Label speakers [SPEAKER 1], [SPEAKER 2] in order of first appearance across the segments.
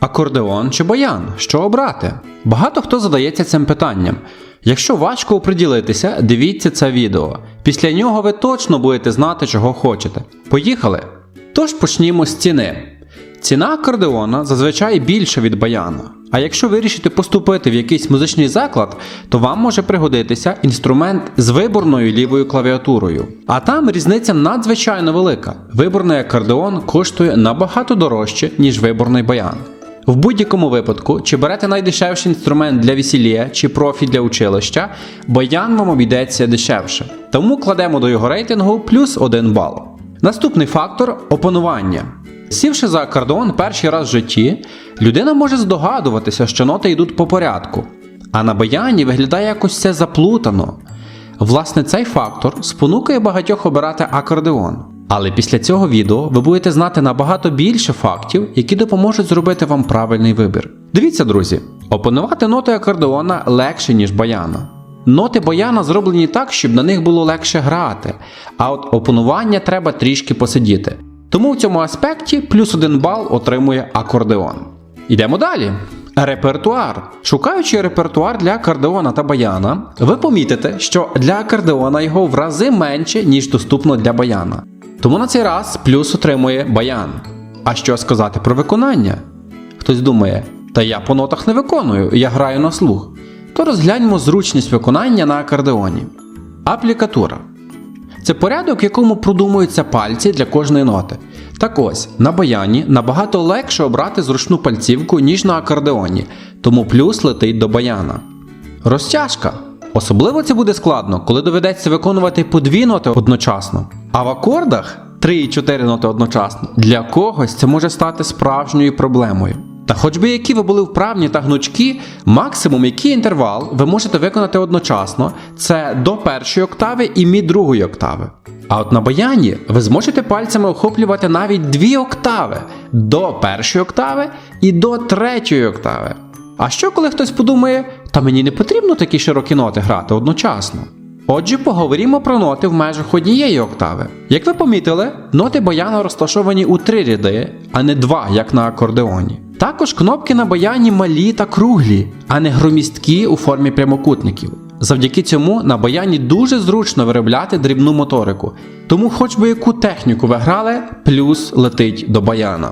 [SPEAKER 1] Акордеон чи баян? Що обрати? Багато хто задається цим питанням. Якщо важко оприділитися, дивіться це відео. Після нього ви точно будете знати, чого хочете. Поїхали! Тож почнімо з ціни. Ціна акордеона зазвичай більша від баяна. А якщо вирішите поступити в якийсь музичний заклад, то вам може пригодитися інструмент з виборною лівою клавіатурою. А там різниця надзвичайно велика. Виборний акордеон коштує набагато дорожче, ніж виборний баян. В будь-якому випадку, чи берете найдешевший інструмент для весілля чи профі для училища, баян вам обійдеться дешевше. Тому кладемо до його рейтингу плюс 1 бал. Наступний фактор опанування. Сівши за акордеон перший раз в житті, людина може здогадуватися, що ноти йдуть по порядку, а на баяні виглядає якось все заплутано. Власне, цей фактор спонукає багатьох обирати акордеон. Але після цього відео ви будете знати набагато більше фактів, які допоможуть зробити вам правильний вибір. Дивіться, друзі, опанувати ноти акордеона легше, ніж баяна. Ноти баяна зроблені так, щоб на них було легше грати, а от опанування треба трішки посидіти. Тому в цьому аспекті плюс один бал отримує акордеон. Йдемо далі. Репертуар. Шукаючи репертуар для акордеона та баяна, ви помітите, що для акордеона його в рази менше, ніж доступно для баяна. Тому на цей раз плюс отримує баян. А що сказати про виконання? Хтось думає, та я по нотах не виконую, я граю на слух. То розгляньмо зручність виконання на акордеоні. Аплікатура. Це порядок, в якому продумуються пальці для кожної ноти. Так ось, на баяні набагато легше обрати зручну пальцівку, ніж на акордеоні, тому плюс летить до баяна. Розтяжка. Особливо це буде складно, коли доведеться виконувати по дві ноти одночасно. А в акордах 3 і 4 ноти одночасно для когось це може стати справжньою проблемою. Та хоч би які ви були вправні та гнучкі, максимум який інтервал ви можете виконати одночасно, це до першої октави і мі другої октави. А от на баяні ви зможете пальцями охоплювати навіть дві октави до першої октави і до третьої октави. А що коли хтось подумає, та мені не потрібно такі широкі ноти грати одночасно? Отже, поговоримо про ноти в межах однієї октави. Як ви помітили, ноти баяна розташовані у три ряди, а не два, як на акордеоні. Також кнопки на баяні малі та круглі, а не громісткі у формі прямокутників. Завдяки цьому на баяні дуже зручно виробляти дрібну моторику, тому хоч би яку техніку ви грали, плюс летить до баяна.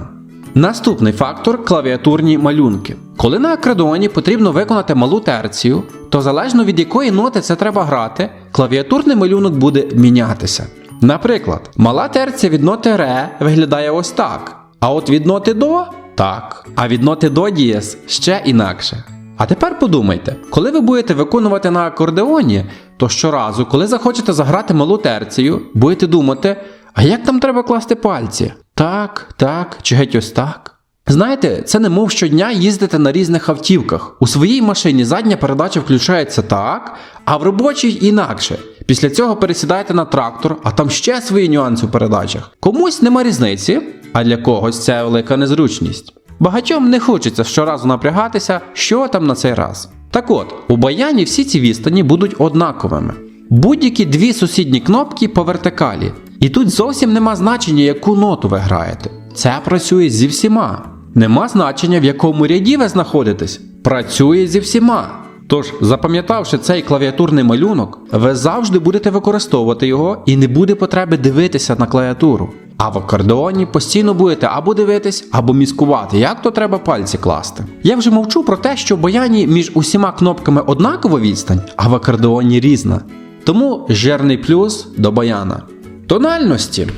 [SPEAKER 1] Наступний фактор клавіатурні малюнки. Коли на акордеоні потрібно виконати малу терцію, то залежно від якої ноти це треба грати, клавіатурний малюнок буде мінятися. Наприклад, мала терція від ноти ре виглядає ось так, а от від ноти до так, а від ноти до дієс ще інакше. А тепер подумайте, коли ви будете виконувати на акордеоні, то щоразу, коли захочете заграти малу терцію, будете думати, а як там треба класти пальці? Так, так, чи геть ось так. Знаєте, це не мов щодня їздити на різних автівках. У своїй машині задня передача включається так, а в робочій інакше. Після цього пересідаєте на трактор, а там ще свої нюанси у передачах. Комусь нема різниці, а для когось це велика незручність. Багатьом не хочеться щоразу напрягатися, що там на цей раз. Так от, у баяні всі ці відстані будуть однаковими. Будь-які дві сусідні кнопки по вертикалі. І тут зовсім нема значення, яку ноту ви граєте. Це працює зі всіма. Нема значення, в якому ряді ви знаходитесь. Працює зі всіма. Тож, запам'ятавши цей клавіатурний малюнок, ви завжди будете використовувати його і не буде потреби дивитися на клавіатуру. А в акордеоні постійно будете або дивитись, або міскувати, як то треба пальці класти. Я вже мовчу про те, що в баяні між усіма кнопками однакова відстань, а в акордеоні різна. Тому жирний плюс до баяна. Тональності.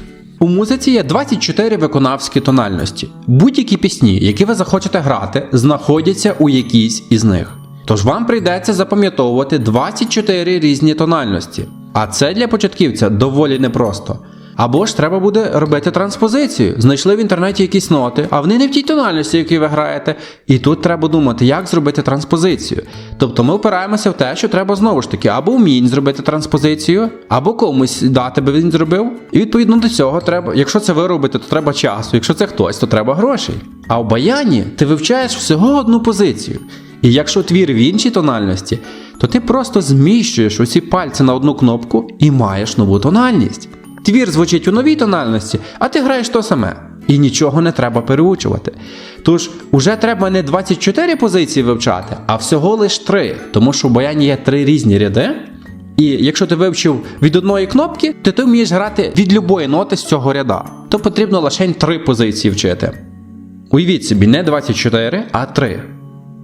[SPEAKER 1] У музиці є 24 виконавські тональності. Будь-які пісні, які ви захочете грати, знаходяться у якійсь із них. Тож вам прийдеться запам'ятовувати 24 різні тональності. А це для початківця доволі непросто. Або ж треба буде робити транспозицію. Знайшли в інтернеті якісь ноти, а вони не в тій тональності, які ви граєте. І тут треба думати, як зробити транспозицію. Тобто ми опираємося в те, що треба знову ж таки або вмінь зробити транспозицію, або комусь дати би він зробив. І відповідно до цього треба, якщо це ви робите, то треба часу, якщо це хтось, то треба грошей. А в баяні ти вивчаєш всього одну позицію. І якщо твір в іншій тональності, то ти просто зміщуєш усі пальці на одну кнопку і маєш нову тональність. Твір звучить у новій тональності, а ти граєш то саме. І нічого не треба переучувати. Тож уже треба не 24 позиції вивчати, а всього лиш 3, тому що в баяні є 3 різні ряди. І якщо ти вивчив від одної кнопки, то ти вмієш грати від любої ноти з цього ряда. То потрібно лише 3 позиції вчити. Уявіть собі, не 24, а 3.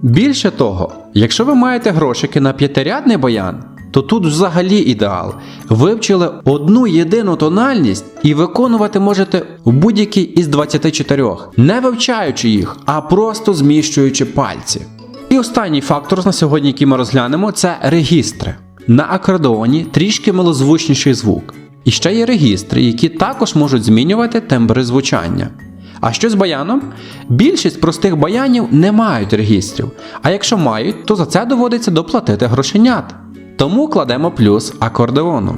[SPEAKER 1] Більше того, якщо ви маєте грошики на п'ятирядний баян, то тут взагалі ідеал. Вивчили одну єдину тональність і виконувати можете в будь-якій із 24, не вивчаючи їх, а просто зміщуючи пальці. І останній фактор на сьогодні, який ми розглянемо, це регістри. На акордеоні трішки милозвучніший звук. І ще є регістри, які також можуть змінювати тембри звучання. А що з баяном? Більшість простих баянів не мають регістрів, а якщо мають, то за це доводиться доплатити грошенят. Тому кладемо плюс акордеону.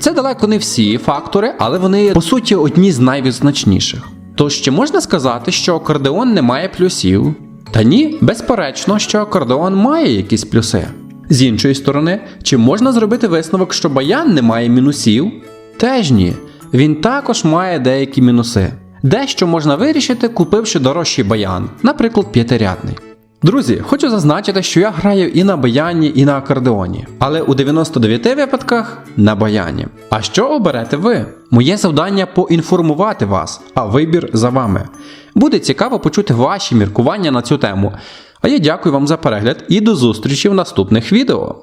[SPEAKER 1] Це далеко не всі фактори, але вони по суті одні з найвизначніших. Тож чи можна сказати, що акордеон не має плюсів? Та ні, безперечно, що акордеон має якісь плюси. З іншої сторони, чи можна зробити висновок, що баян не має мінусів? Теж ні. Він також має деякі мінуси. Дещо можна вирішити, купивши дорожчий баян, наприклад, п'ятирядний. Друзі, хочу зазначити, що я граю і на баяні, і на акордеоні, але у 99 випадках на баяні. А що оберете ви? Моє завдання поінформувати вас, а вибір за вами. Буде цікаво почути ваші міркування на цю тему. А я дякую вам за перегляд і до зустрічі в наступних відео.